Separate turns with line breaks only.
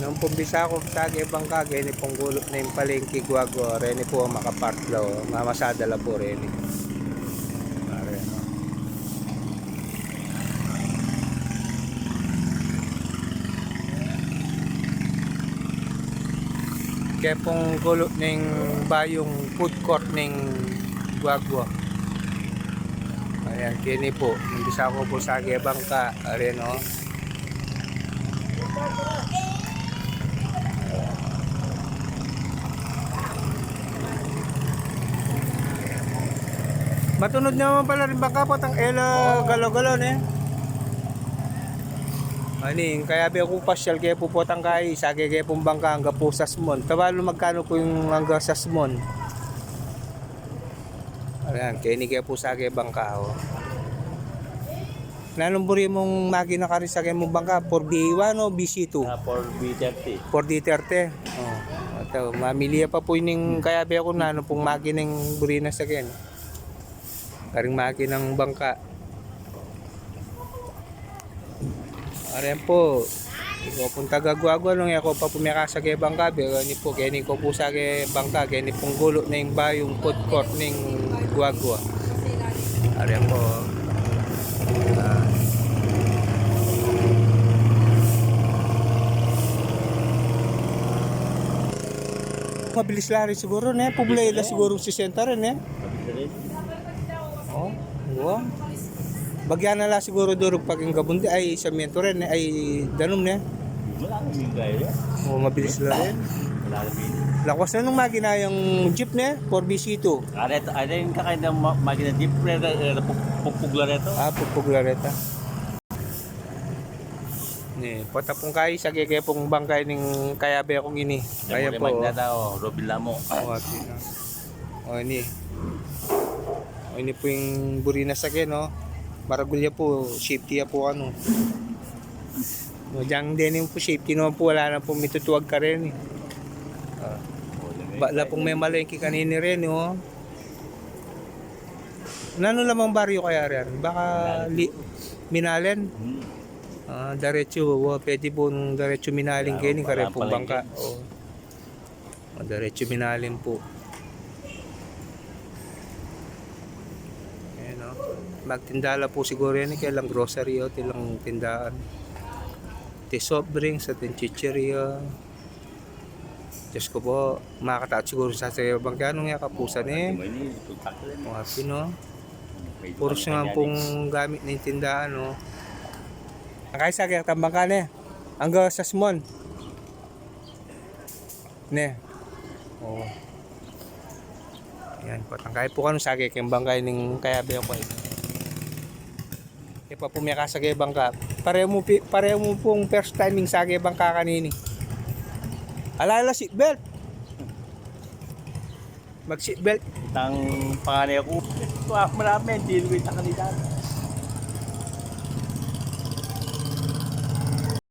Nung pumbisa ko sa ibang kagay ni pong gulot na yung palengke guwago, reni po ang makapartlaw, mamasada la po reni. Pare, no? Kaya pong gulot ng bayong food court ng guwago. Ayan, kini po. Umbisa ko po sa ibang ka, are no? Matunod naman pala rin baka po tang ela galaw-galaw ne. Ani, kaya be ako pasyal kaya po po tang kay sa kaya pong bangka hangga po sa smon. Tabalo magkano po yung hangga sa smon. Ayan, kaya ni kaya po sa kaya bangka oh. Nanumburi mong makina ka rin sa kaya mong bangka 4B1 o BC2?
Ah, for B30.
4D30. Oh. Ito, mamili pa po yung kaya be ako na ano pong makinang burina sa akin. Karing makinang bangka. Ayan po. Ikaw pong taga-guagwa nung ako pa pumiyaka sa kay bangka. Pero ni po, kaya ko po sa kay bangka. Kaya ni pong gulo na yung bayong food court ng guagwa. Ayan po. Ah. Mabilis lari siguro ne. Publay na siguro si center rin eh. Oh, wow. Bagyan na lang siguro duro pag ang gabundi ay sa mento rin ay danom ne.
Wala kang yung gaya.
Oh, mabilis lang rin.
Wala kang yung
Lakwas na nung makina yung jeep ne, 4BC2.
Ada ito, ada yung kakain ng ma- magina deep red, pupugla rito.
Ah, pupuglareta. Ni, patapong kayo sa kaya pong bangkay ning kaya ba akong ini. Kaya po.
Magna daw, Robin Lamo.
Oh, na. Oh, ini. Oh, po yung burina sa akin, no? Maragulya po, safety ya po ano. No, diyang din yung po safety naman po, wala na po mitutuwag ka rin eh. Ah, Bala pong may malengke kanini rin, no? Nano lamang baryo kaya rin? Baka li, minalen?
Hmm.
Ah, diretso, wa pwede po nung diretso minaling
Yeah,
kayo, kare
parang
po bangka. Oo. Oh. diretso minaling po. Ayan o. Magtindala po siguro yan, kailang grocery o, tilang tindaan. Ti soft drinks at yung chicheria. Diyos ko po, makakataat siguro sa sa bangka, anong yung kapusan eh. Mga Pino. Puro
ibang
siya nga pong gamit ng tindahan, no? Nakay sa kaya tambang ka, ne? Hanggang sa small. Ne? Oo. Yan po. Tangkay po kanu sa kaya bangkay ng kaya ba ko. Kaya pa pumiyaka sa kaya bangka. Pareho mo, pareho mo pong first timing sa kaya bangka kanini. Alala seatbelt. Mag seatbelt.
Tang panganay ako, wah, marami, deal with ang kandidato.